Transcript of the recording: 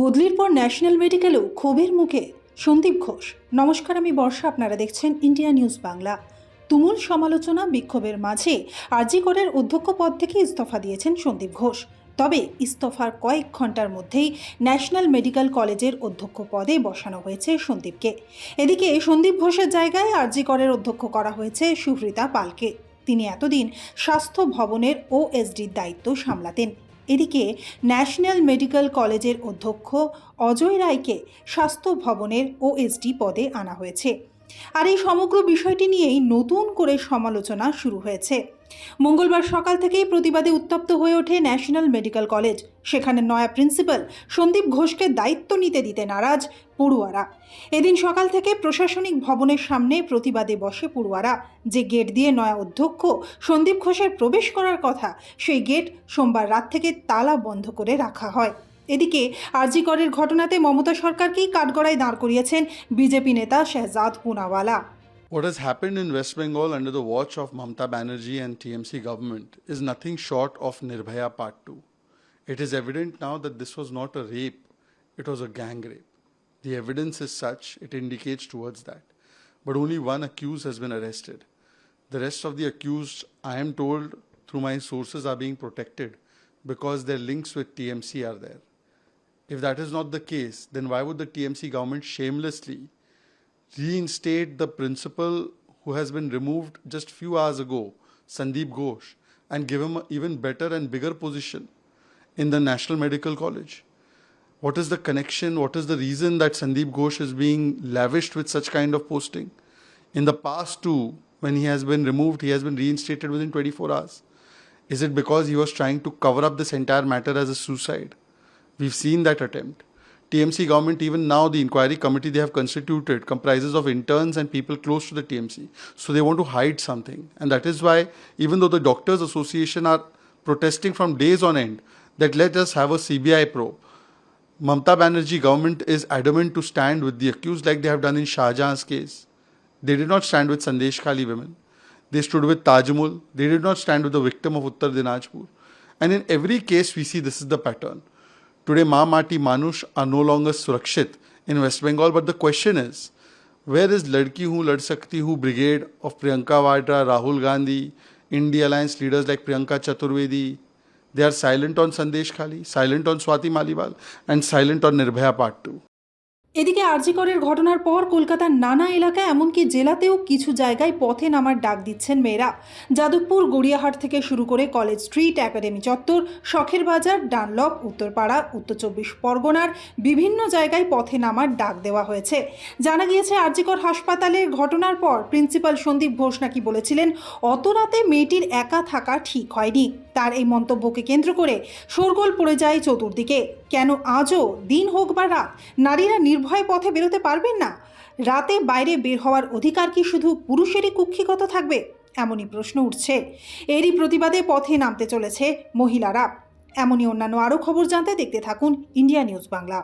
বদলির পর ন্যাশনাল মেডিকেলেও ক্ষোভের মুখে। সন্দীপ ঘোষ, নমস্কার, আমি বর্ষা, আপনারা দেখছেন ইন্ডিয়া নিউজ বাংলা। তুমুল সমালোচনা বিক্ষোভের মাঝে আরজিকরের অধ্যক্ষ পদ থেকে ইস্তফা দিয়েছেন সন্দীপ ঘোষ। তবে ইস্তফার কয়েক ঘণ্টার মধ্যেই ন্যাশনাল মেডিকেল কলেজের অধ্যক্ষ পদে বসানো হয়েছে সন্দীপকে। এদিকে সন্দীপ ঘোষের জায়গায় আরজিকরের অধ্যক্ষ করা হয়েছে সুহৃতা পালকে। তিনি এতদিন স্বাস্থ্য ভবনের ওএসডির দায়িত্ব সামলাতেন। এদিকে ন্যাশনাল মেডিকেল কলেজের অধ্যক্ষ অজয় রায়কে স্বাস্থ্য ভবনের ওএসডি পদে আনা হয়েছে। আর এই সমগ্র বিষয়টি নিয়েই নতুন করে সমালোচনা শুরু হয়েছে। মঙ্গলবার সকাল থেকেই প্রতিবাদে উত্তপ্ত হয়ে ওঠে ন্যাশনাল মেডিকেল কলেজ। সেখানে নয়া প্রিন্সিপাল সন্দীপ ঘোষকে দায়িত্ব নিতে দিতে নারাজ পড়ুয়ারা। এদিন সকাল থেকে প্রশাসনিক ভবনের সামনে প্রতিবাদে বসে পড়ুয়ারা। যে গেট দিয়ে নয়া অধ্যক্ষ সন্দীপ ঘোষের প্রবেশ করার কথা, সেই গেট সোমবার রাত থেকে তালা বন্ধ করে রাখা হয়। এদিকে আরজিকরের ঘটনাতে মমতা সরকারকেই কাঠগড়ায় দাঁড় করিয়েছেন বিজেপি নেতা Shehzad Poonawalla What has happened in West Bengal under the watch of Mamta Banerjee and TMC government is nothing short of Nirbhaya Part 2. It is evident now that this was not a rape, it was a gang rape. The evidence is such, it indicates towards that. But only one accused has been arrested. The rest of the accused, I am told through my sources, are being protected because their links with TMC are there. If that is not the case, then why would the TMC government shamelessly reinstate the principal who has been removed just few hours ago, Sandeep Ghosh, and give him an even better and bigger position in the National Medical College? What is the connection? What is the reason that Sandeep Ghosh is being lavished with such kind of posting? In the past, too, when he has been removed, he has been reinstated within 24 hours. Is it because he was trying to cover up this entire matter as a suicide? We've seen that attempt. TMC government, even now, the inquiry committee they have constituted comprises of interns and people close to the TMC. So they want to hide something. And that is why, even though the Doctors Association are protesting from days on end that let us have a CBI probe, Mamta Banerjee government is adamant to stand with the accused like they have done in Shah Jahan's case. They did not stand with Sandesh Khali women. They stood with Tajmul. They did not stand with the victim of Uttar Dinajpur. And in every case, we see this is the pattern. Today, Ma Mati Manush are no longer Surakshit in West Bengal. But the question is, where is Ladki Hu Lad Sakti Hu brigade of Priyanka Vadra, Rahul Gandhi, India Alliance leaders like Priyanka Chaturvedi? They are silent on Sandesh Khali, silent on Swati Maliwal, and silent on Nirbhaya Part 2. এদিকে আরজিকরের ঘটনার পর কলকাতার নানা এলাকায়, এমনকি জেলাতেও কিছু জায়গায় পথে নামার ডাক দিচ্ছেন মেয়েরা। যাদবপুর গড়িয়াহাট থেকে শুরু করে কলেজ স্ট্রিট, একাডেমি চত্বর, শখের বাজার, ডানলপ, উত্তরপাড়া, উত্তর চব্বিশ পরগনার বিভিন্ন জায়গায় পথে নামার ডাক দেওয়া হয়েছে। জানা গিয়েছে আরজিকর হাসপাতালের ঘটনার পর প্রিন্সিপাল সন্দীপ ঘোষ নাকি বলেছিলেন, অত রাতে মেয়েটির একা থাকা ঠিক হয়নি। তার এই মন্তব্যকে কেন্দ্র করে শোরগোল পড়ে যায় চতুর্দিকে। কেন আজও দিন হোক বা রাত, নারীরা নির্ভয়ে পথে বেরোতে পারবেন না? রাতে বাইরে বের হওয়ার অধিকার কি শুধু পুরুষেরই কুক্ষিগত থাকবে? এমনই প্রশ্ন উঠছে। এরই প্রতিবাদে পথে নামতে চলেছে মহিলারা। এমনই অন্যান্য আরও খবর জানতে দেখতে থাকুন ইন্ডিয়া নিউজ বাংলা।